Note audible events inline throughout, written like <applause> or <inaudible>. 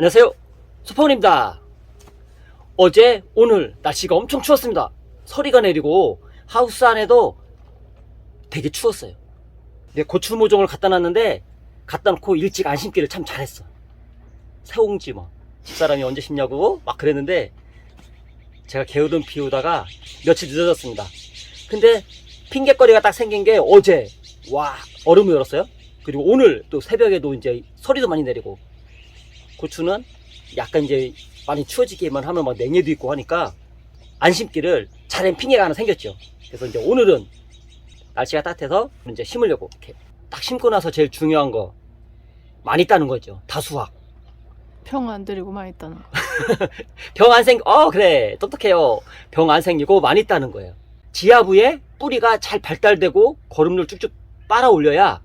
안녕하세요. 수포원입니다. 어제, 오늘 날씨가 엄청 추웠습니다. 서리가 내리고 하우스 안에도 되게 추웠어요. 근데 고추 모종을 갖다 놨는데 갖다 놓고 일찍 안 심기를 참 잘했어. 새옹지 뭐. 집사람이 언제 심냐고 막 그랬는데 제가 게으름 피우다가 며칠 늦어졌습니다. 근데 핑계거리가 딱 생긴 게 어제 와 얼음이 얼었어요. 그리고 오늘 또 새벽에도 이제 서리도 많이 내리고 고추는 약간 이제 많이 추워지기만 하면 막 냉해도 있고 하니까 안 심기를 잘한 핑계가 하나 생겼죠. 그래서 이제 오늘은 날씨가 따뜻해서 이제 심으려고 이렇게 딱 심고 나서 제일 중요한 거 많이 따는 거죠. 다수확. 평안 들이고 많이 있다는 거. <laughs> 병 안 생, 어, 그래. 똑똑해요. 병 안 생기고 많이 따는 거예요. 지하부에 뿌리가 잘 발달되고 거름을 쭉쭉 빨아 올려야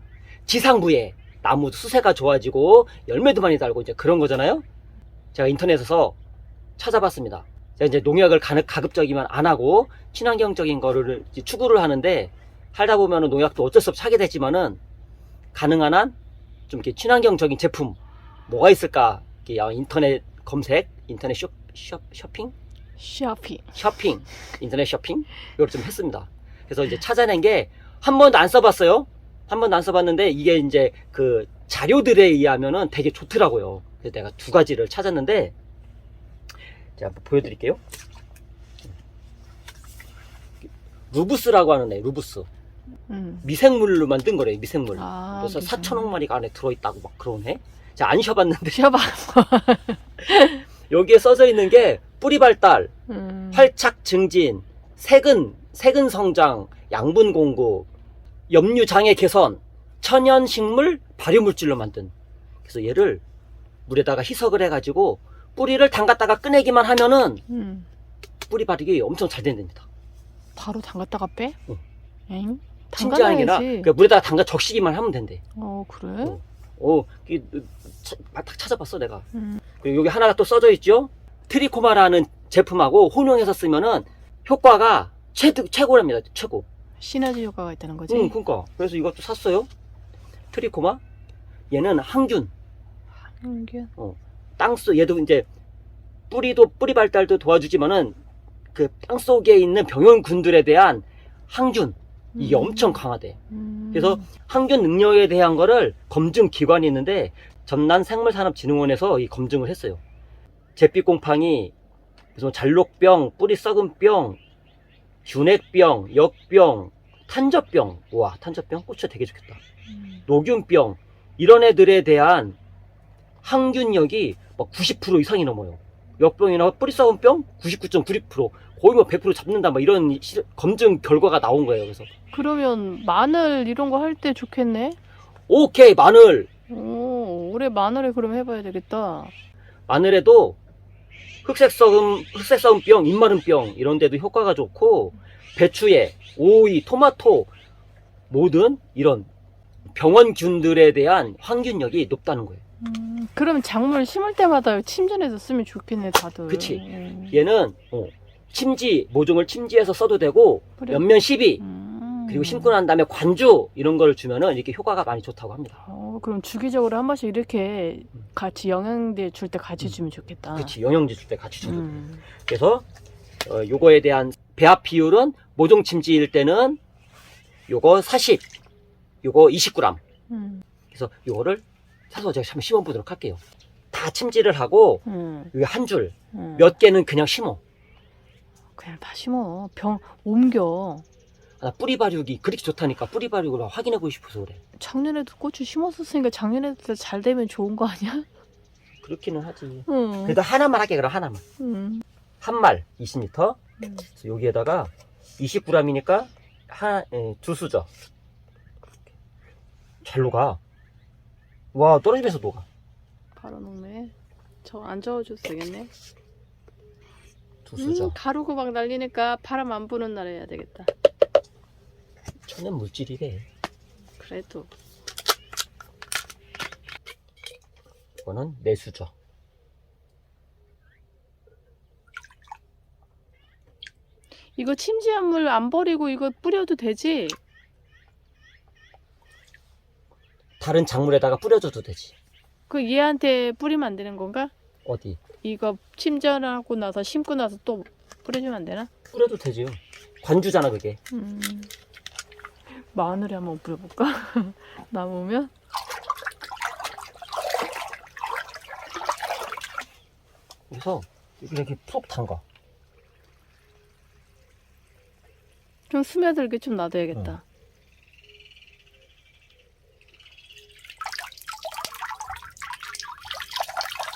지상부에 나무 수세가 좋아지고 열매도 많이 달고 이제 그런 거잖아요. 제가 인터넷에서 찾아봤습니다. 제가 이제 농약을 가급- 가급적이면 안 하고 친환경적인 거를 추구를 하는데 하다 보면은 농약도 어쩔 수 없이 하게 되지만은 가능한 한 좀 이렇게 친환경적인 제품 뭐가 있을까? 이렇게 인터넷 검색, 인터넷 쇼, 쇼, 쇼핑? 쇼핑. 쇼핑, 인터넷 쇼핑? 이걸 좀 했습니다. 그래서 이제 찾아낸 게 한 번도 안 써봤어요. 한 번도 안 써봤는데 이게 이제 그 자료들에 의하면은 되게 좋더라고요. 그래서 내가 두 가지를 찾았는데 제가 한번 보여드릴게요. 루부스라고 하는 애, 루부스. 음. 미생물로 만든 거래요, 미생물. 아, 그래서 미생물. 4천억 마리가 안에 들어있다고 막 그러네. 제가 안 쉬어봤는데 쉬어봐. <laughs> 여기에 써져 있는 게 뿌리 발달, 음. 활착 증진, 세근, 세근 성장, 양분 공급, 염류 장애 개선, 천연 식물 발효 물질로 만든. 그래서 얘를 물에다가 희석을 해가지고 뿌리를 담갔다가 꺼내기만 하면은 음. 뿌리 발육이 엄청 잘 된답니다. 바로 담갔다가 빼? 응. 엥? 진짜 아니라 담가놔야지. 그 물에다가 담가 적시기만 하면 된대. 어 그래? 어. 오, 이, 차- 아, 딱 찾아봤어 내가. 음. 그리고 여기 하나가 또 써져 있죠. 트리코마라는 제품하고 혼용해서 쓰면은 효과가 최, 최고랍니다. 최고. 시너지 효과가 있다는 거지. 응, 그니까. 그래서 이것도 샀어요. 트리코마. 얘는 항균. 한균. 땅속, 얘도 이제 뿌리도, 뿌리 발달도 도와주지만은 그 땅속에 있는 병원균들에 대한 항균. 이게 음. 엄청 강하대. 음. 그래서 항균 능력에 대한 거를 검증 기관이 있는데 전남 생물산업진흥원에서 이 검증을 했어요. 잿빛 곰팡이, 무슨 잘록병, 뿌리 썩은 병, 균핵병, 역병, 탄저병. 와, 탄저병? 고추 되게 좋겠다. 음. 녹균병 이런 애들에 대한 항균력이 막 90% 이상이 넘어요. 역병이나 뿌리 썩은 병99.96% 거의 뭐 100% 잡는다 막 이런 시- 검증 결과가 나온 거예요. 그래서 그러면 마늘 이런 거 할 때 좋겠네. 오케이 마늘 오 올해 마늘에 그럼 해봐야 되겠다. 마늘에도 흑색썩음 흑색썩음병, 입마름병 이런 데도 효과가 좋고 배추에 오이, 토마토 모든 이런 병원균들에 대한 항균력이 높다는 거예요. 음, 그럼 작물 심을 때마다 침전해서 쓰면 좋겠네 다들. 그치. 음. 얘는 어, 침지 모종을 침지해서 써도 되고 그래. 옆면 시비 음. 그리고 심고 난 다음에 관주 이런 걸 주면은 이렇게 효과가 많이 좋다고 합니다. 어, 그럼 주기적으로 한 번씩 이렇게 같이 영양제 줄 때 같이 음. 주면 좋겠다. 그렇지 영양제 줄 때 같이 줘도 돼. 음. 그래서 어, 요거에 대한 배합 비율은 모종 침지일 때는 요거 40, 요거 20g. 음. 그래서 요거를 사서 제가 한번 심어 보도록 할게요. 다 침지를 하고 음. 여기 한 줄, 음. 몇 개는 그냥 심어. 그냥 다 심어. 병 옮겨. 아, 나 뿌리 발육이 그렇게 좋다니까 뿌리 발육을 확인해보고 싶어서 그래. 작년에도 고추 심었었으니까 작년에도 잘 되면 좋은 거 아니야? 그렇기는 하지. 응. 그래도 하나만 할게 그럼 하나만. 응. 한 말 20리터. 음. 그래서 여기에다가 20g이니까 한, 예, 두 수저. 잘 녹아. 와, 떨어지면서 녹아. 바로 녹네. 저 안 저어줘도 되겠네. 두 수저. 음, 가루고 막 날리니까 바람 안 부는 날에 해야 되겠다. 천연 물질이래. 그래도 이거는 네 수저. 이거 침지한 물 안 버리고 이거 뿌려도 되지? 다른 작물에다가 뿌려줘도 되지. 그 얘한테 뿌리면 안 되는 건가? 어디? 이거 침전하고 나서 심고 나서 또 뿌려주면 안 되나? 뿌려도 되지요. 관주잖아 그게. 음. 마늘에 한번 뿌려볼까? <laughs> 남으면? 그래서 이렇게 푹 담가. 좀 스며들게 좀 놔둬야겠다.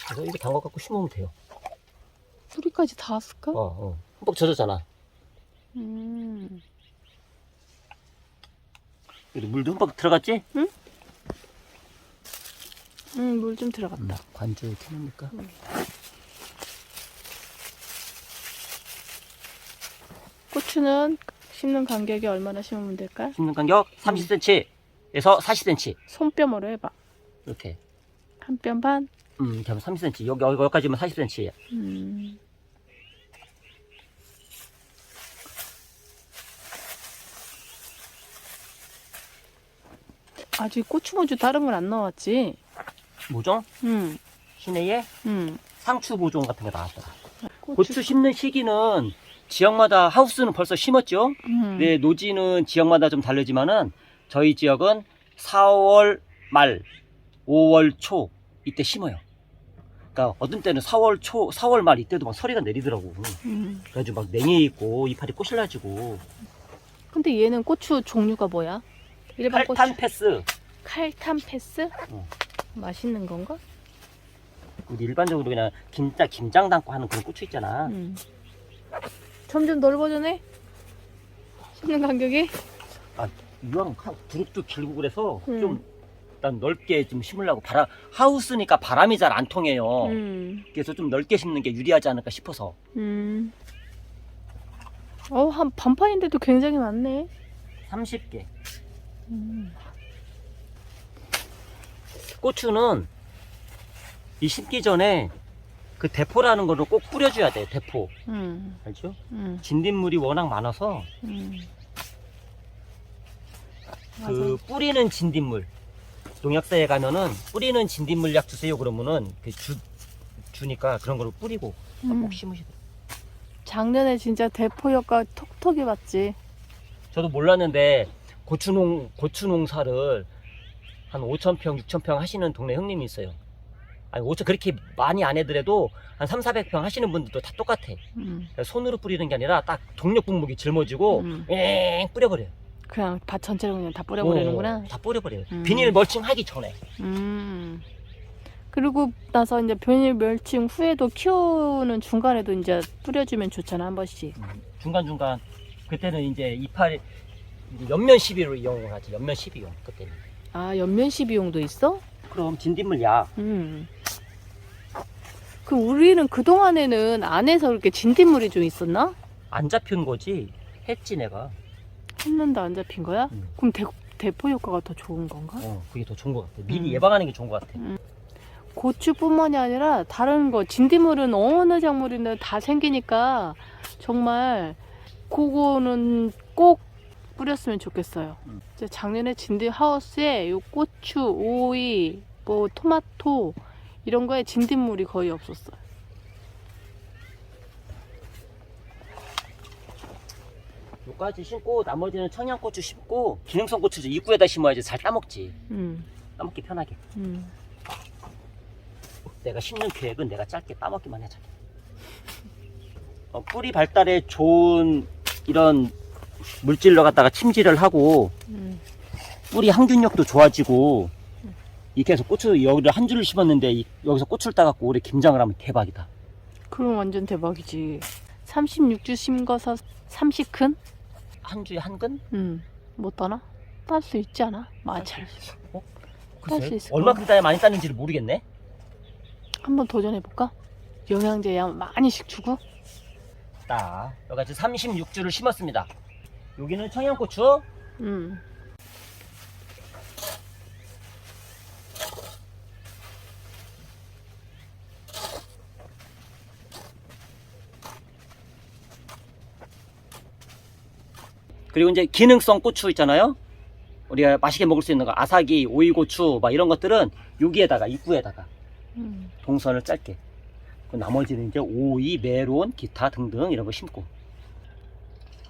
그래서 이렇게 담가 갖고 심으면 돼요. 뿌리까지 닿았을까? 어, 어. 흠뻑 젖었잖아. 음. 여기 물도 흠뻑 들어갔지? 음, 물좀 들어갔다. 관주 캐냅니까? 고추는 심는 간격이 얼마나 심으면 될까? 심는 간격 30cm에서 40cm 손뼉으로 해봐. 이렇게. 한 뼘 반? 음, 하면 30cm. 여기 여기까지면 40cm. 음. 아직 고추모주 다른 건 안 나왔지? 모종 응, 시내에 응. 상추 모종 같은 게 나왔더라. 고추, 고추 심는 시기는 지역마다 하우스는 벌써 심었죠. 음. 네, 노지는 지역마다 좀 다르지만은 저희 지역은 4월 말, 5월 초 이때 심어요. 그러니까 어떤 때는 4월 초, 4월 말 이때도 막 서리가 내리더라고. 음. 그래가지고 막 냉해 있고 이파리 꼬실라지고 근데 얘는 고추 종류가 뭐야? 일반 칼탄 고추. 패스. 칼탄 패스? 어. 맛있는 건가? 우리 일반적으로 그냥 김장 김장 담고 하는 그런 고추 있잖아. 음. 점점 넓어져네? 심는 간격이? 이왕 하- 두릅도 길고 그래서 음. 좀 일단 넓게 좀 심으려고 바람 하우스니까 바람이 잘 안 통해요. 음. 그래서 좀 넓게 심는 게 유리하지 않을까 싶어서 음. 어, 한 반판인데도 굉장히 많네. 30개. 음. 고추는 이 심기 전에 그 대포라는 거를 꼭 뿌려줘야 돼. 대포 음. 알죠? 음. 진딧물이 워낙 많아서 음. 그 뿌리는 진딧물 농약사에 가면은 뿌리는 진딧물 약 주세요 그러면은 그 주, 주니까 그런 거를 뿌리고 음. 꼭 심으시더라고요. 작년에 진짜 대포 효과 톡톡히 봤지. 저도 몰랐는데 고추농 고추 농사를 한 5천 평, 6천 평 하시는 동네 형님이 있어요. 아니 5천 그렇게 많이 안 해더라도 한 3, 400평 하시는 분들도 다 똑같아. 음. 그러니까 손으로 뿌리는 게 아니라 딱 동력 분무기 짊어지고 음. 엥 뿌려버려요. 그냥 밭 전체를 그냥 다 뿌려버리는구나. 어, 다 뿌려버려요. 음. 비닐 멀칭 하기 전에. 음. 그리고 나서 이제 변일 멸칭 후에도 키우는 중간에도 이제 뿌려주면 좋잖아 한 번씩. 중간 중간 그때는 이제 이파리 옆면 시비로 이용을 하지. 옆면 시비용 그때는. 아 연면 시비용도 있어? 그럼 진딧물 약 음. 그 우리는 그 동안에는 안에서 이렇게 진딧물이 좀 있었나? 안 잡힌 거지. 했지 내가. 했는데 안 잡힌 거야? 음. 그럼 대, 대포 효과가 더 좋은 건가? 어, 그게 더 좋은 것 같아. 미리 음. 예방하는 게 좋은 것 같아. 고추뿐만이 아니라 다른 거 진딧물은 어느 작물이나 다 생기니까 정말 그거는 꼭 뿌렸으면 좋겠어요. 음. 이제 작년에 진딧 하우스에 요 고추, 오이, 뭐 토마토 이런 거에 진딧물이 거의 없었어요. 요까지 심고 나머지는 청양고추 심고 기능성 고추 입구에다 심어야지 잘 따먹지. 음, 따먹기 편하게. 음. 내가 심는 계획은 내가 짧게 따먹기만 해. 어, 뿌리 발달에 좋은 이런 물질로 갖다가 침지를 하고 음. 뿌리 항균력도 좋아지고 이렇게 해서 고추 여기를 한 줄을 심었는데 이- 여기서 고추를 따갖고 올해 김장을 하면 대박이다. 그럼 완전 대박이지. 36주 심거서 30큰? 한 주에 한 근? 음, 못 따나? 딸 수 있지 않아? 맞아. 딸수 글쎄 있을 얼마큼 따야 많이 따는지를 모르겠네. 한번 도전해 볼까? 영양제 양 많이씩 주고? 따 여기까지 36주를 심었습니다. 여기는 청양고추, 음. 그리고 이제 기능성 고추 있잖아요. 우리가 맛있게 먹을 수 있는 거 아사기, 오이고추 막 이런 것들은 여기에다가 입구에다가 음. 동선을 짧게. 그 나머지는 이제 오이, 메론, 기타 등등 이런 거 심고.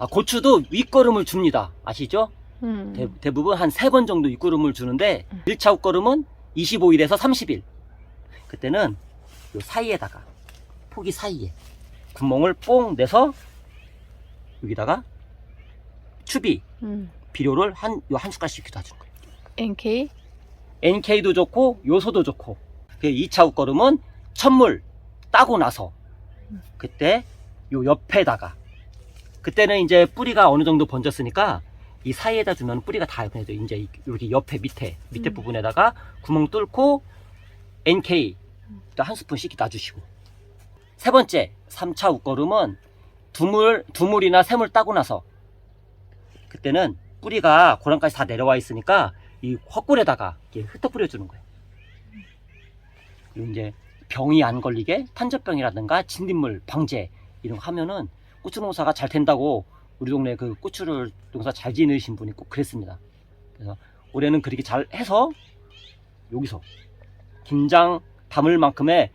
아, 고추도 윗거름을 줍니다. 아시죠? 음. 대, 대부분 한 세 번 정도 윗거름을 주는데 음. 1차 윗거름은 25일에서 30일. 그때는 요 사이에다가 포기 사이에 구멍을 뽕 내서 여기다가 추비 음. 비료를 한 요 한 숟갈씩 기다 주는 거예요. NK? NK도 좋고 요소도 좋고. 그 2차 윗거름은 천물 따고 나서 그때 요 옆에다가 그때는 이제 뿌리가 어느 정도 번졌으니까 이 사이에다 주면 뿌리가 다 그냥 이제 이- 여기 옆에 밑에 밑에 음. 부분에다가 구멍 뚫고 NK 또 한 스푼씩 놔주시고 세 번째 3차 웃거름은 두물 두물이나 세물 따고 나서 그때는 뿌리가 고랑까지 다 내려와 있으니까 이 헛골에다가 이렇게 흩어 뿌려주는 거예요. 그리고 이제 병이 안 걸리게 탄저병이라든가 진딧물 방제 이런 거 하면은 고추 농사가 잘 된다고 우리 동네 그 고추를 농사 잘 지으신 분이 꼭 그랬습니다. 그래서 올해는 그렇게 잘 해서 여기서 김장 담을 만큼의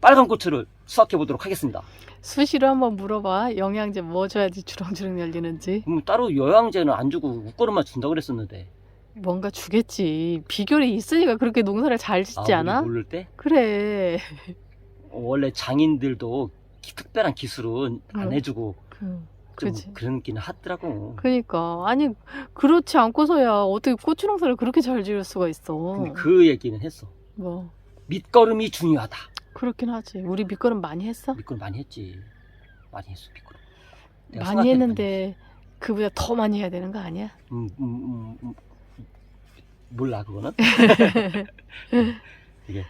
빨간 고추를 수확해 보도록 하겠습니다. 수시로 한번 물어봐. 영양제 뭐 줘야지 주렁주렁 열리는지. 그럼 따로 영양제는 안 주고 웃거름만 준다고 그랬었는데 뭔가 주겠지. 비결이 있으니까 그렇게 농사를 잘 짓지 아, 않아? 모를 때 그래. 어, 원래 장인들도 기- 특별한 기술은 안 응. 해주고 음, 좀 그지. 그런 기는 하더라고. 그니까 아니 그렇지 않고서야 어떻게 고추 농사를 그렇게 잘 지을 수가 있어. 근데 그 얘기는 했어. 뭐 밑거름이 중요하다. 그렇긴 하지. 우리 밑거름 많이 했어? 밑거름 많이 했지. 많이 했어 밑거름. 내가 많이 생각할 때 했는데 그보다 더 많이 해야 되는 거 아니야? 음, 음, 음, 음. 몰라 그거는. <laughs> 이게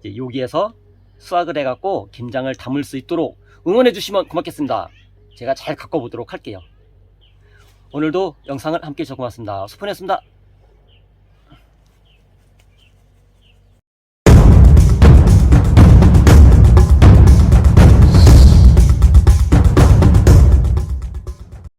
이제 여기에서 수확을 해갖고 김장을 담을 수 있도록 응원해 주시면 고맙겠습니다. 제가 잘 갖고 보도록 할게요. 오늘도 영상을 함께 해주셔서 고맙습니다. 수폰이었습니다.